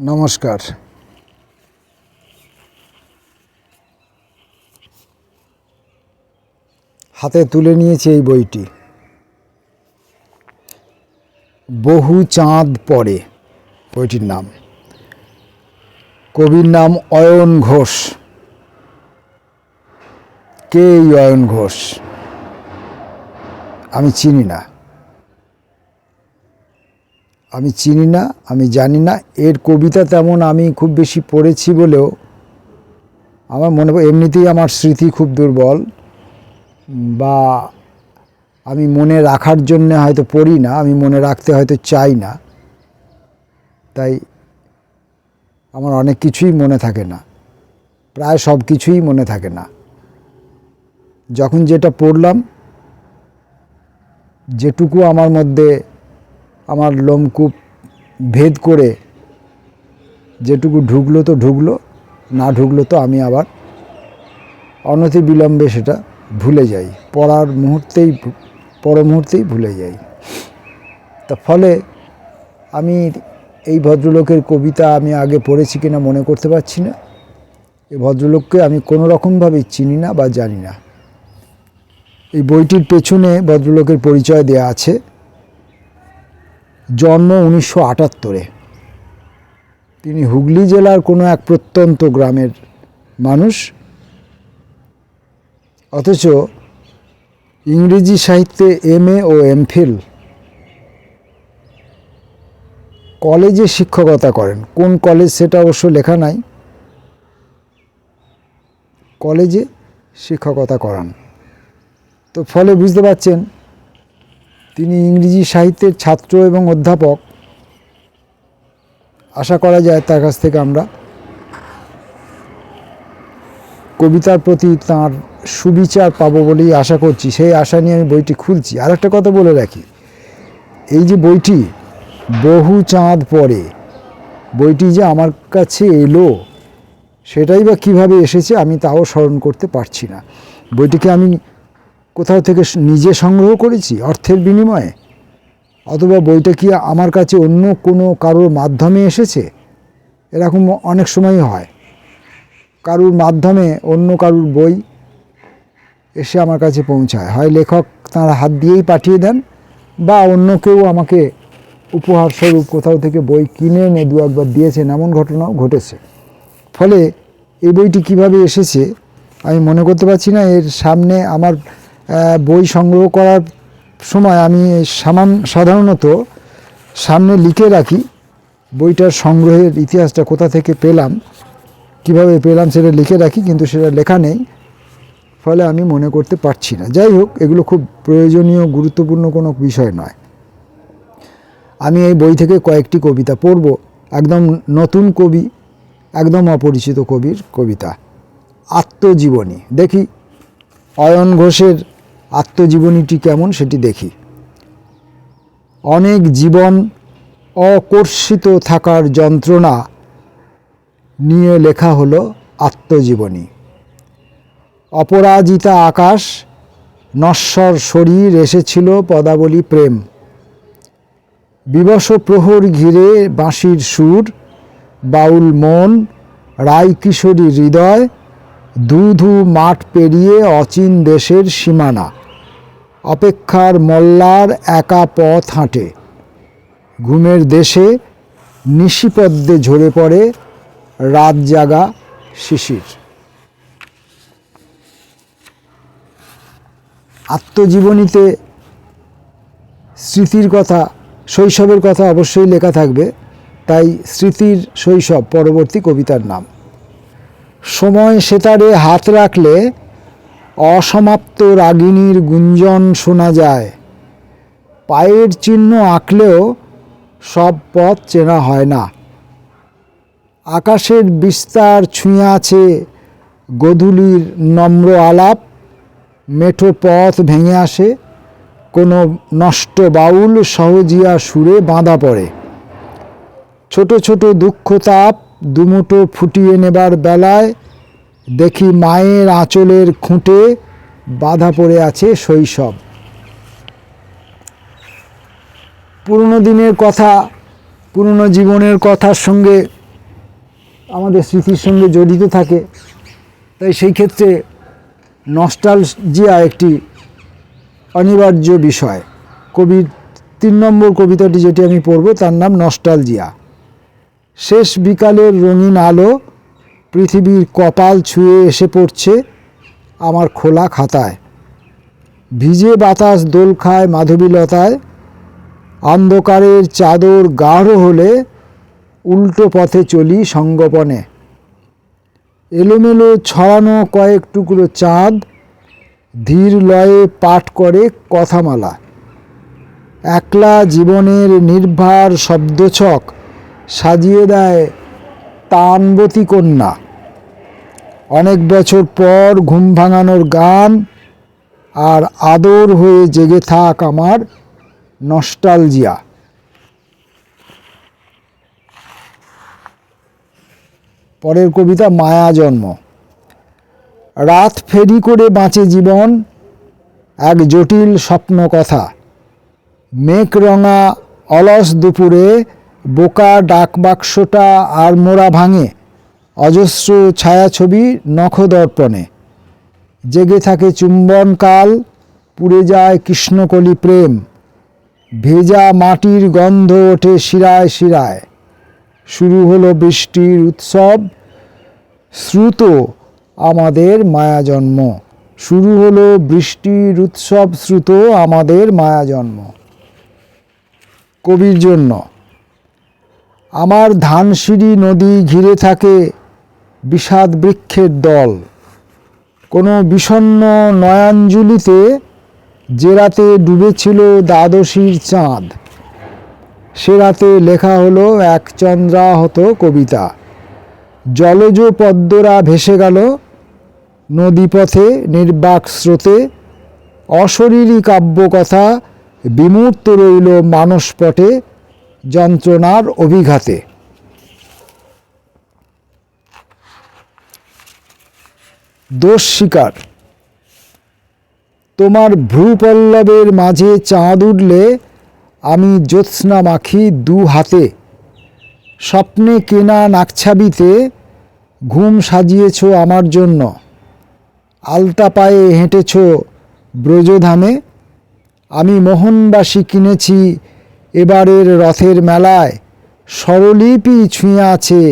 নমস্কার। হাতে তুলে নিয়েছি এই বইটি। বহু চাঁদ পড়ে বইটির নাম। কবির নাম অয়ন ঘোষ। কে এই অয়ন ঘোষ? আমি চিনি না। আমি চিনি না, আমি জানি না। এর কবিতা তেমন আমি খুব বেশি পড়েছি বলেও আমার মনে এমনিতেই আমার স্মৃতি খুব দুর্বল। বা আমি মনে রাখার জন্য হয়তো পড়ি না, আমি মনে রাখতে হয়তো চাই না। তাই আমার অনেক কিছুই মনে থাকে না। প্রায় সব কিছুই মনে থাকে না। যখন যেটা পড়লাম, যেটুকু আমার মধ্যে আমার লোমকূপ ভেদ করে যেটুকু ঢুকলো তো ঢুকলো, না ঢুকলো তো আমি আবার অনতি বিলম্বে সেটা ভুলে যাই। পড়ার মুহূর্তেই পর মুহূর্তেই ভুলে যাই। তা ফলে আমি এই ভদ্রলোকের কবিতা আমি আগে পড়েছি কিনা মনে করতে পারছি না। এই ভদ্রলোককে আমি কোনো রকমভাবে চিনি না বা জানি না। এই বইটির পেছনে ভদ্রলোকের পরিচয় দেয়া আছে। জন্ম উনিশশো আটাত্তরে। তিনি হুগলি জেলার কোনো এক প্রত্যন্ত গ্রামের মানুষ। অথচ ইংরেজি সাহিত্যে এম ও এমফিল কলেজে শিক্ষকতা করেন। কোন কলেজ সেটা অবশ্য লেখা নাই। কলেজে শিক্ষকতা করান। তো ফলে বুঝতে পারছেন তিনি ইংরেজি সাহিত্যের ছাত্র এবং অধ্যাপক। আশা করা যায় তার কাছ থেকে আমরা কবিতার প্রতি তার সুবিচার পাবো বলেই আশা করছি। সেই আশা নিয়ে আমি বইটি খুলছি। আর একটা কথা বলে রাখি। এই যে বইটি, বহু চাঁদ পরে বইটি যে আমার কাছে এলো, সেটাই বা কীভাবে এসেছে আমি তাও স্মরণ করতে পারছি না। বইটিকে আমি কোথাও থেকে নিজে সংগ্রহ করেছি অর্থের বিনিময়ে। অথবা বইটা কি আমার কাছে অন্য কোনো কারোর মাধ্যমে এসেছে? এরকম অনেক সময়ই হয়। কারুর মাধ্যমে অন্য কারুর বই এসে আমার কাছে পৌঁছায়। হয় লেখক তাঁর হাত দিয়েই পাঠিয়ে দেন বা অন্য কেউ আমাকে উপহার স্বরূপ কোথাও থেকে বই কিনে এনে দু একবার দিয়েছেন, এমন ঘটনাও ঘটেছে। ফলে এই বইটি কীভাবে এসেছে আমি মনে করতে পারছি না। এর সামনে আমার বই সংগ্রহ করার সময় আমি সামান, সাধারণত সামনে লিখে রাখি বইটার সংগ্রহের ইতিহাসটা কোথা থেকে পেলাম, কীভাবে পেলাম সেটা লিখে রাখি, কিন্তু সেটা লেখা নেই। ফলে আমি মনে করতে পারছি না। যাই হোক, এগুলো খুব প্রয়োজনীয়, গুরুত্বপূর্ণ কোনো বিষয় নয়। আমি এই বই থেকে কয়েকটি কবিতা পড়ব। একদম নতুন কবি, একদম অপরিচিত কবির কবিতা। আত্মজীবনী। দেখি, অয়ন ঘোষের আত্মজীবনীটি কেমন সেটি দেখি। অনেক জীবন অকর্ষিত থাকার যন্ত্রণা নিয়ে লেখা হলো আত্মজীবনী। অপরাজিতা আকাশ, নশ্বর শরীর এসেছিল পদাবলী প্রেম। বিবশ প্রহর ঘিরে বাঁশির সুর, বাউল মন রায় কিশোরী হৃদয় ধু মাঠ পেরিয়ে অচিন দেশের সীমানা। অপেক্ষার মল্লার একা পথ হাঁটে। ঘুমের দেশে নিশিপদ্মে ঝরে পড়ে রাত জাগা শিশির। আত্মজীবনীতে স্মৃতির কথা, শৈশবের কথা অবশ্যই লেখা থাকবে, তাই স্মৃতির শৈশব পরবর্তী কবিতার নাম। সময় সেতারে হাত রাখলে অসমাপ্ত রাগিনীর গুঞ্জন শোনা যায়। পায়ের চিহ্ন আঁকলেও সব পথ চেনা হয় না। আকাশের বিস্তার ছুঁয়ে আছে গধূলির নম্র আলাপ। মেঠো পথ ভেঙে আসে, কোনো নষ্ট বাউল সহজিয়া সুরে বাঁধা পড়ে। ছোট ছোট দুঃখ তাপ দুমুটো ফুটিয়ে নেবার বেলায় দেখি মায়ের আঁচলের খুঁটে বাধা পড়ে আছে শৈশব। পুরনো দিনের কথা, পুরনো জীবনের কথার সঙ্গে আমাদের স্মৃতির সঙ্গে জড়িত থাকে। তাই সেই ক্ষেত্রে নস্টালজিয়া একটি অনিবার্য বিষয়। কবির তিন নম্বর কবিতাটি যেটি আমি পড়ব, তার নাম নস্টালজিয়া। শেষ বিকালের রঙিন আলো পৃথিবীর কপাল ছুঁয়ে এসে পড়ছে আমার খোলা খাতায়। ভিজে বাতাস দোল খায় মাধবীলতায়। অন্ধকারের চাদর গাঢ় হলে উল্টো পথে চলি সঙ্গপনে। এলোমেলো ছড়ানো কয়েক টুকরো চাঁদ ধীর লয়ে পাঠ করে কথামালা। একলা জীবনের নির্ভার শব্দছক সাজিয়ে দেয় তানবতী কন্যা। অনেক বছর পর ঘুম ভাঙানোর গান আর আদর হয়ে জেগে থাক আমার নস্টালজিয়া। পরের কবিতা মায়া জন্ম। রাত ফেরি করে বাঁচে জীবন এক জটিল স্বপ্ন কথা মেঘ রঙা অলস দুপুরে বোকা ডাকবাক্সটা আর মোড়া ভাঙে, অজস্র ছায়াছবি নখদর্পণে। জেগে থাকে চুম্বন কাল, পুড়ে যায় কৃষ্ণকলি প্রেম। ভেজা মাটির গন্ধ ওঠে শিরায় শিরায়। শুরু হলো বৃষ্টির উৎসব, শ্রুত আমাদের মায়া জন্ম শুরু হলো বৃষ্টির উৎসব, শ্রুত আমাদের মায়া জন্ম কবির জন্য। আমার ধানসিঁড়ি নদী ঘিরে থাকে বিষাদ বৃক্ষের দল। কোনো বিষণ্ন নয়াঞ্জলিতে যে রাতে ডুবেছিল দ্বাদশীর চাঁদ, সে রাতে লেখা হলো এক চন্দ্রাহত কবিতা। জলজ পদ্মরা ভেসে গেল নদীপথে নির্বাক স্রোতে, অশরীরী কাব্যকথা বিমূর্ত রইল মানসপটে যন্ত্রণার অভিঘাতে। দোষ স্বীকার। তোমার ভ্রুপল্লবের মাঝে চাঁদ উঠলে আমি জ্যোৎস্না মাখি দু হাতে। স্বপ্নে কেনা নাকছাবিতে ঘুম সাজিয়েছ আমার জন্য। আলতা পায়ে হেঁটেছ ব্রজধামে। আমি মোহনবাসী কিনেছি এবারের রথের মেলায় স্বরলিপি ছুঁয়ে আছে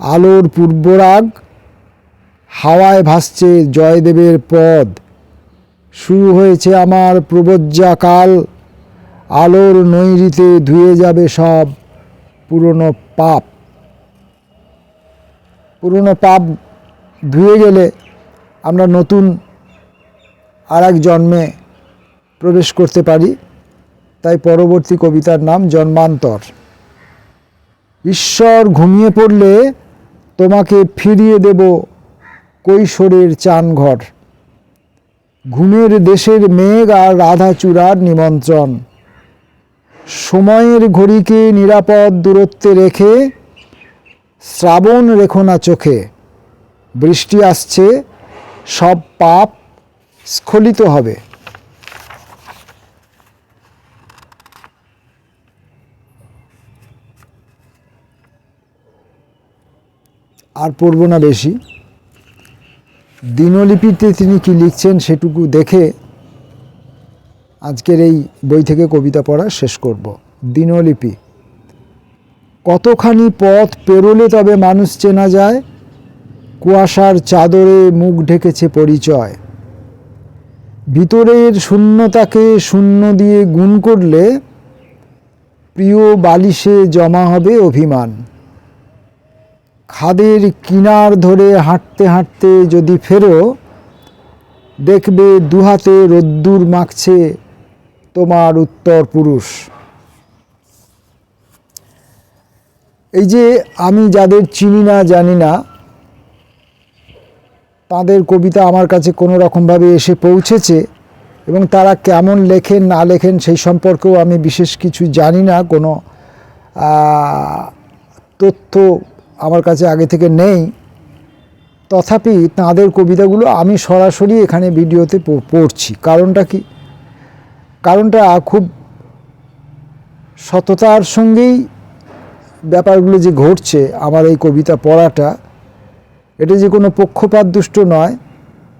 আলোর পূর্বরাগ, হাওয়ায় ভাসছে জয়দেবের পদ। শুরু হয়েছে আমার প্রবজ্জাকাল আলোর নৈরিতে ধুয়ে যাবে সব পুরনো পাপ। পুরনো পাপ ধুয়ে গেলে আমরা নতুন আর এক জন্মে প্রবেশ করতে পারি। তাই পরবর্তী কবিতার নাম জন্মান্তর। ঈশ্বর ঘুমিয়ে পড়লে তোমাকে ফিরিয়ে দেব কৈশোরের চানঘর। ঘুমের দেশের মেঘ আর রাধাচূড়ার নিমন্ত্রণ। সময়ের ঘড়িকে নিরাপদ দূরত্বে রেখে শ্রাবণ রেখো না চোখে। বৃষ্টি আসছে, সব পাপ স্খলিত হবে। আর পড়ব না বেশি। দিনলিপিতে তিনি কি লিখছেন সেটুকু দেখে আজকের এই বই থেকে কবিতা পড়া শেষ করব। দিনলিপি। কতখানি পথ পেরোলে তবে মানুষ চেনা যায়, কুয়াশার চাদরে মুখ ঢেকেছে পরিচয়। ভিতরের শূন্যতাকে শূন্য দিয়ে গুণ করলে প্রিয় বালিশে জমা হবে অভিমান। খাদের কিনার ধরে হাঁটতে হাঁটতে যদি ফেরো, দেখবে দুহাতে রোদ্দুর মাখছে তোমার উত্তর পুরুষ। এই যে আমি যাদের চিনি না, জানি না, তাদের কবিতা আমার কাছে কোনো রকমভাবে এসে পৌঁছেছে এবং তারা কেমন লেখেন, না লেখেন সেই সম্পর্কেও আমি বিশেষ কিছু জানি না। কোনো তথ্য আমার কাছে আগে থেকে নেই। তথাপি তাঁদের কবিতাগুলো আমি সরাসরি এখানে ভিডিওতে পড়ছি। কারণটা কি? কারণটা খুব সততার সঙ্গেই ব্যাপারগুলো যে ঘটছে, আমার এই কবিতা পড়াটা, এটা যে কোনো পক্ষপাতদুষ্ট নয়,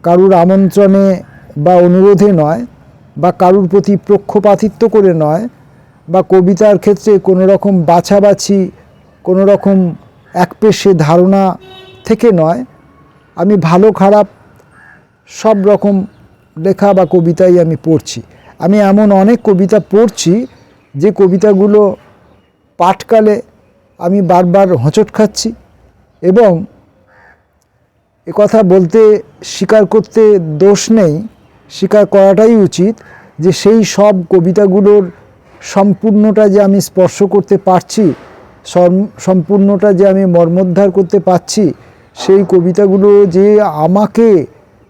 কারুর আমন্ত্রণে বা অনুরোধে নয়, বা কারুর প্রতি পক্ষপাতিত্ব করে নয়, বা কবিতার ক্ষেত্রে কোনো রকম বাছাবাছি, কোনো রকম একপেশে ধারণা থেকে নয়, আমি ভালো খারাপ সব রকম লেখা বা কবিতাই আমি পড়ছি। আমি এমন অনেক কবিতা পড়ছি যে কবিতাগুলো পাঠকালে আমি বারবার হোঁচট খাচ্ছি এবং এ কথা বলতে, স্বীকার করতে দোষ নেই, স্বীকার করাটাই উচিত যে সেই সব কবিতাগুলোর সম্পূর্ণটা যে আমি স্পর্শ করতে পারছি সম্পূর্ণটা যে আমি মর্মোদ্ধার করতে পারছি, সেই কবিতাগুলো যে আমাকে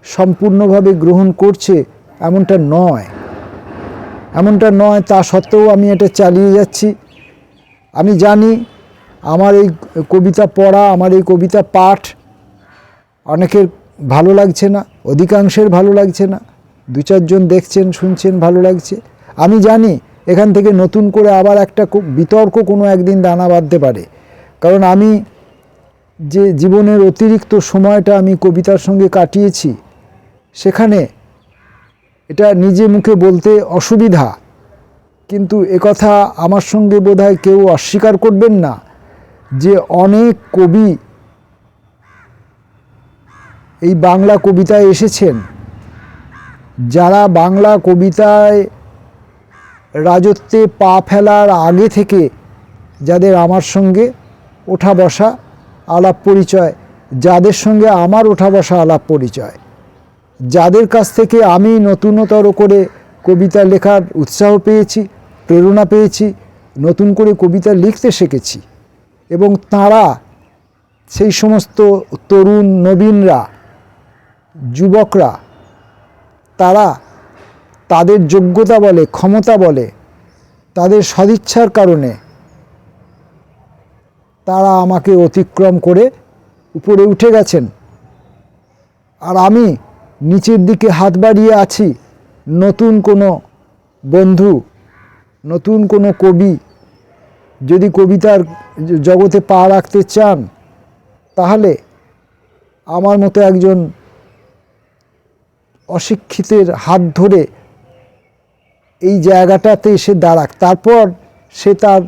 সম্পূর্ণভাবে গ্রহণ করছে, এমনটা নয়। এমনটা নয়, তা সত্ত্বেও আমি এটা চালিয়ে যাচ্ছি। আমি জানি আমার এই কবিতা পড়া, আমার এই কবিতা পাঠ অনেকের ভালো লাগছে না, অধিকাংশের ভালো লাগছে না। দু চারজন দেখছেন, শুনছেন, ভালো লাগছে। আমি জানি এখান থেকে নতুন করে আবার একটা বিতর্ক কোনো একদিন দানা বাঁধতে পারে। কারণ আমি যে জীবনের অতিরিক্ত সময়টা আমি কবিতার সঙ্গে কাটিয়েছি, সেখানে এটা নিজে মুখে বলতে অসুবিধা। কিন্তু একথা আমার সঙ্গে বোধহয় কেউ অস্বীকার করবেন না যে অনেক কবি এই বাংলা কবিতায় এসেছেন। যারা বাংলা কবিতায় রাজত্বে পা ফেলার আগে থেকে যাদের আমার সঙ্গে ওঠা বসা আলাপ পরিচয়, যাদের সঙ্গে আমার ওঠা বসা আলাপ পরিচয়, যাদের কাছ থেকে আমি নতুনতর করে কবিতা লেখার উৎসাহ পেয়েছি, প্রেরণা পেয়েছি, নতুন করে কবিতা লিখতে শিখেছি এবং তাঁরা সেই সমস্ত তরুণ নবীনরা, যুবকরা, তারা তাদের যোগ্যতা বলে, ক্ষমতা বলে, তাদের সদিচ্ছার কারণে তারা আমাকে অতিক্রম করে উপরে উঠে গেছেন। আর আমি নিচের দিকে হাত বাড়িয়ে আছি, নতুন কোনো বন্ধু, নতুন কোনো কবি, যদি কবিতার জগতে পা রাখতে চান, তাহলে আমার মতো একজন অশিক্ষিতের হাত ধরে এই জায়গাটাতে এসে দাঁড়াক। তারপর সে তার,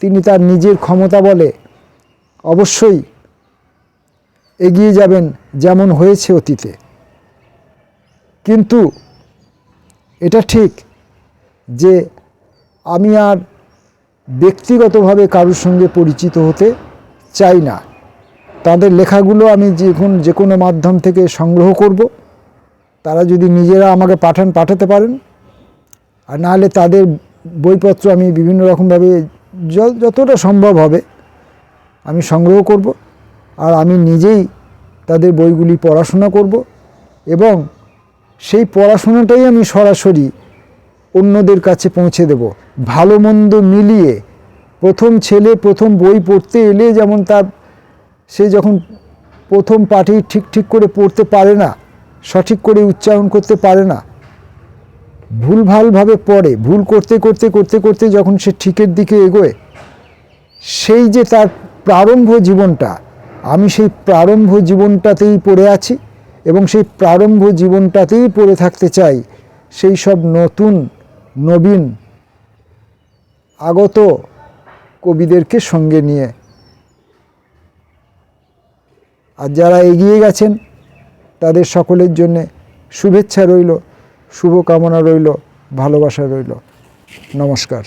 তিনি তার নিজের ক্ষমতা বলে অবশ্যই এগিয়ে যাবেন যেমন হয়েছে অতীতে। কিন্তু এটা ঠিক যে আমি আর ব্যক্তিগতভাবে কারোর সঙ্গে পরিচিত হতে চাই না। তাদের লেখাগুলো আমি যে কোন, যে কোনো মাধ্যম থেকে সংগ্রহ করব। তারা যদি নিজেরা আমাকে পাঠান, পাঠাতে পারেন আর নাহলে তাদের বইপত্র আমি বিভিন্ন রকমভাবে যতটা সম্ভব হবে আমি সংগ্রহ করব আর আমি নিজেই তাদের বইগুলি পড়াশোনা করব এবং সেই পড়াশোনাটাই আমি সরাসরি অন্যদের কাছে পৌঁছে দেব। ভালো মন্দ মিলিয়ে প্রথম ছেলে প্রথম বই পড়তে এলে যেমন তার সে যখন প্রথম পাঠেই ঠিক ঠিক করে পড়তে পারে না, সঠিক করে উচ্চারণ করতে পারে না ভুলভালভাবে পড়ে, ভুল করতে করতে করতে করতে যখন সে ঠিকের দিকে এগোয়, সেই যে তার প্রারম্ভ জীবনটা, আমি সেই প্রারম্ভ জীবনটাতেই পড়ে আছি এবং সেই প্রারম্ভ জীবনটাতেই পড়ে থাকতে চাই সেই সব নতুন, নবীন, আগত কবিদেরকে সঙ্গে নিয়ে। আর যারা এগিয়ে গেছেন, তাদের সকলের জন্যে শুভেচ্ছা রইল। শুভকামনা রইল ভালোবাসা রইল। নমস্কার।